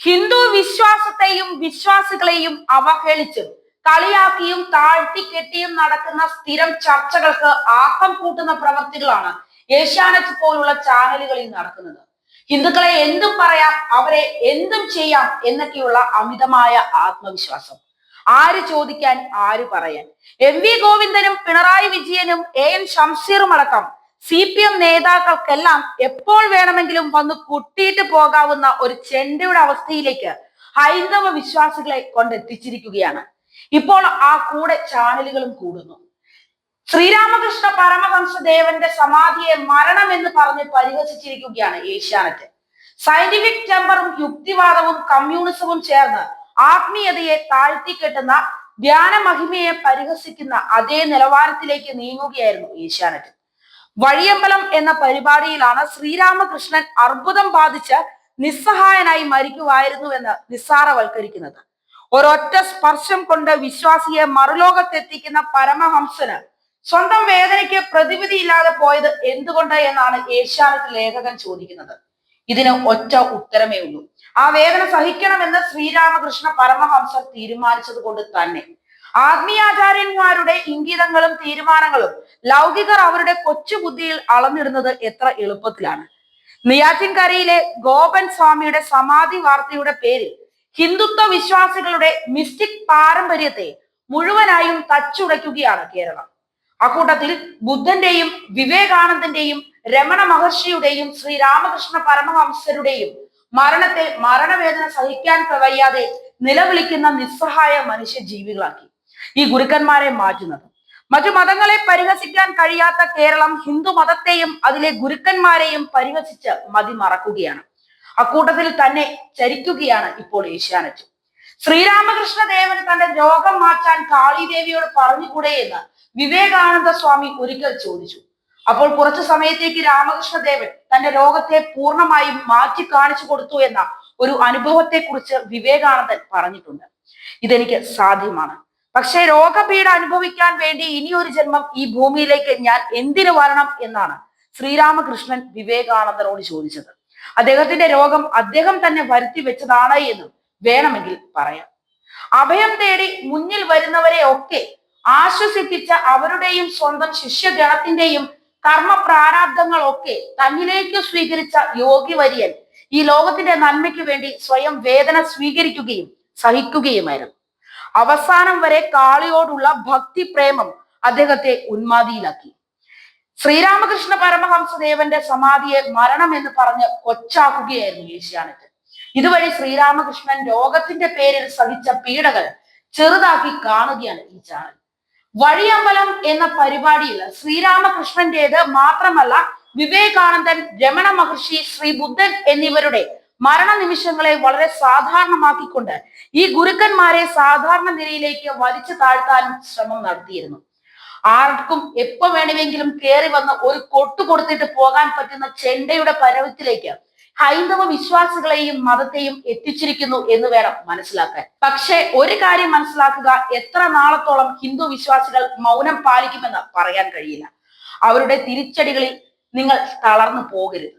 ഹിന്ദു വിശ്വാസത്തെയും വിശ്വാസികളെയും അവഹേളിച്ചും കളിയാക്കിയും താഴ്ത്തി കെട്ടിയും നടക്കുന്ന സ്ഥിരം ചർച്ചകൾക്ക് ആക്കം കൂട്ടുന്ന പ്രവർത്തികളാണ് ഏഷ്യാനെറ്റ് പോലുള്ള ചാനലുകളിൽ നടക്കുന്നത്. ഹിന്ദുക്കളെ എന്തും പറയാം അവരെ എന്തും ചെയ്യാം എന്നൊക്കെയുള്ള അമിതമായ ആത്മവിശ്വാസം. ആര് ചോദിക്കാൻ ആര് പറയാൻ? എം വി ഗോവിന്ദനും പിണറായി വിജയനും എ എൻ ഷംസീറും അടക്കം സി പി എം നേതാക്കൾക്കെല്ലാം എപ്പോൾ വേണമെങ്കിലും വന്ന് കുട്ടിയിട്ട് പോകാവുന്ന ഒരു ചെണ്ടയുടെ അവസ്ഥയിലേക്ക് ഹൈന്ദവ വിശ്വാസികളെ കൊണ്ടെത്തിച്ചിരിക്കുകയാണ്. ഇപ്പോൾ ആ കൂടെ ചാനലുകളും കൂടുന്നു. ശ്രീരാമകൃഷ്ണ പരമഹംസദേവന്റെ സമാധിയെ മരണം എന്ന് പറഞ്ഞ് പരിഹസിച്ചിരിക്കുകയാണ് ഏഷ്യാനെറ്റ്. സയന്റിഫിക് ടെമ്പറും യുക്തിവാദവും കമ്മ്യൂണിസവും ചേർന്ന് ആത്മീയതയെ താഴ്ത്തിക്കെട്ടുന്ന ധ്യാന മഹിമയെ പരിഹസിക്കുന്ന അതേ നിലവാരത്തിലേക്ക് നീങ്ങുകയായിരുന്നു ഏഷ്യാനെറ്റ്. വഴിയമ്പലം എന്ന പരിപാടിയിലാണ് ശ്രീരാമകൃഷ്ണൻ അർബുദം ബാധിച്ച് നിസ്സഹായനായി മരിക്കുമായിരുന്നുവെന്ന് നിസ്സാരവൽക്കരിക്കുന്നത്. ഒരൊറ്റ സ്പർശം കൊണ്ട് വിശ്വാസിയെ മറുലോകത്തെത്തിക്കുന്ന പരമഹംസന് സ്വന്തം വേദനയ്ക്ക് പ്രതിവിധി ഇല്ലാതെ പോയത് എന്തുകൊണ്ട് എന്നാണ് ഏഷ്യാനെറ്റ് ലേഖകൻ ചോദിക്കുന്നത്. ഇതിന് ഒറ്റ ഉത്തരമേ ഉള്ളൂ. ആ വേദന സഹിക്കണമെന്ന് ശ്രീരാമകൃഷ്ണ പരമഹംസർ തീരുമാനിച്ചത് കൊണ്ട് തന്നെ. ആത്മീയാചാര്യന്മാരുടെ ഇംഗിതങ്ങളും തീരുമാനങ്ങളും ലൗകികർ അവരുടെ കൊച്ചു ബുദ്ധിയിൽ അളന്നിടുന്നത് എത്ര എളുപ്പത്തിലാണ്. നെയ്യാറ്റിൻകരയിലെ ഗോപൻ സ്വാമിയുടെ സമാധി വാർത്തയുടെ പേരിൽ ഹിന്ദുത്വ വിശ്വാസികളുടെ മിസ്റ്റിക് പാരമ്പര്യത്തെ മുഴുവനായും തച്ചുടയ്ക്കുകയാണ് കേരളം. അക്കൂട്ടത്തിൽ ബുദ്ധന്റെയും വിവേകാനന്ദന്റെയും രമണ മഹർഷിയുടെയും ശ്രീരാമകൃഷ്ണ പരമഹംസരുടെയും മരണത്തെ മരണവേദന സഹിക്കാൻ വയ്യാതെ നിലവിളിക്കുന്ന നിസ്സഹായ മനുഷ്യ ജീവികളാക്കി ഈ ഗുരുക്കന്മാരെ മാറ്റുന്നത്. മറ്റു മതങ്ങളെ പരിഹസിക്കാൻ കഴിയാത്ത കേരളം ഹിന്ദു മതത്തെയും അതിലെ ഗുരുക്കന്മാരെയും പരിഹസിച്ച് മതി മറക്കുകയാണ് അക്കൂട്ടത്തിൽ തന്നെ ചരിക്കുകയാണ് ഇപ്പോൾ ഏഷ്യാനെറ്റ്. ശ്രീരാമകൃഷ്ണ ദേവന് തന്റെ രോഗം മാറ്റാൻ കാളിദേവിയോട് പറഞ്ഞുകൂടെ എന്ന് വിവേകാനന്ദ സ്വാമി ഒരിക്കൽ ചോദിച്ചു. അപ്പോൾ കുറച്ചു സമയത്തേക്ക് രാമകൃഷ്ണദേവൻ തന്റെ രോഗത്തെ പൂർണമായും മാറ്റി കാണിച്ചു കൊടുത്തു എന്ന ഒരു അനുഭവത്തെ കുറിച്ച് വിവേകാനന്ദൻ പറഞ്ഞിട്ടുണ്ട്. ഇതെനിക്ക് സാധ്യമാണ്. പക്ഷേ രോഗപീഠ അനുഭവിക്കാൻ വേണ്ടി ഇനിയൊരു ജന്മം ഈ ഭൂമിയിലേക്ക് ഞാൻ എന്തിനു വരണം എന്നാണ് ശ്രീരാമകൃഷ്ണൻ വിവേകാനന്ദനോട് ചോദിച്ചത്. അദ്ദേഹത്തിന്റെ രോഗം അദ്ദേഹം തന്നെ വരുത്തി വെച്ചതാണ് എന്ന് വേണമെങ്കിൽ പറയാം. അഭയം തേടി മുന്നിൽ വരുന്നവരെ ഒക്കെ ആശ്വസിപ്പിച്ച അവരുടെയും സ്വന്തം ശിഷ്യഗണത്തിന്റെയും കർമ്മ പ്രാരാബ്ദങ്ങളൊക്കെ തന്നിലേക്ക് സ്വീകരിച്ച യോഗി വര്യൻ ഈ ലോകത്തിന്റെ നന്മയ്ക്ക് വേണ്ടി സ്വയം വേദന സ്വീകരിക്കുകയും സഹിക്കുകയുമായിരുന്നു. അവസാനം വരെ കാളിയോടുള്ള ഭക്തി പ്രേമം അദ്ദേഹത്തെ ഉന്മാദിയിലാക്കി. ശ്രീരാമകൃഷ്ണ പരമഹംസദേവന്റെ സമാധിയെ മരണം എന്ന് പറഞ്ഞ് കൊച്ചാക്കുകയായിരുന്നു ഏഷ്യാനെറ്റ് ഇതുവഴി ശ്രീരാമകൃഷ്ണൻ രോഗത്തിന്റെ പേരിൽ സഹിച്ച പീഡകൾ ചെറുതാക്കി കാണുകയാണ് ഈ ചാനൽ. വഴിയമ്പലം എന്ന പരിപാടിയിൽ ശ്രീരാമകൃഷ്ണന്റേത് മാത്രമല്ല വിവേകാനന്ദൻ രമണ മഹർഷി ശ്രീ ബുദ്ധൻ എന്നിവരുടെ മരണനിമിഷങ്ങളെ വളരെ സാധാരണമാക്കിക്കൊണ്ട് ഈ ഗുരുക്കന്മാരെ സാധാരണ നിലയിലേക്ക് വലിച്ചു താഴ്ത്താനും ശ്രമം നടത്തിയിരുന്നു. ആർക്കും എപ്പോ വേണമെങ്കിലും കയറി വന്ന് ഒരു കൊട്ടു കൊടുത്തിട്ട് പോകാൻ പറ്റുന്ന ചെണ്ടയുടെ പരവത്തിലേക്ക് ഹൈന്ദവ വിശ്വാസികളെയും മതത്തെയും എത്തിച്ചിരിക്കുന്നു എന്ന് വേണം മനസ്സിലാക്കാൻ. പക്ഷേ ഒരു കാര്യം മനസ്സിലാക്കുക എത്ര നാളത്തോളം ഹിന്ദു വിശ്വാസികൾ മൗനം പാലിക്കുമെന്ന് പറയാൻ കഴിയില്ല. അവരുടെ തിരിച്ചടികളിൽ നിങ്ങൾ തളർന്നു പോകരുത്.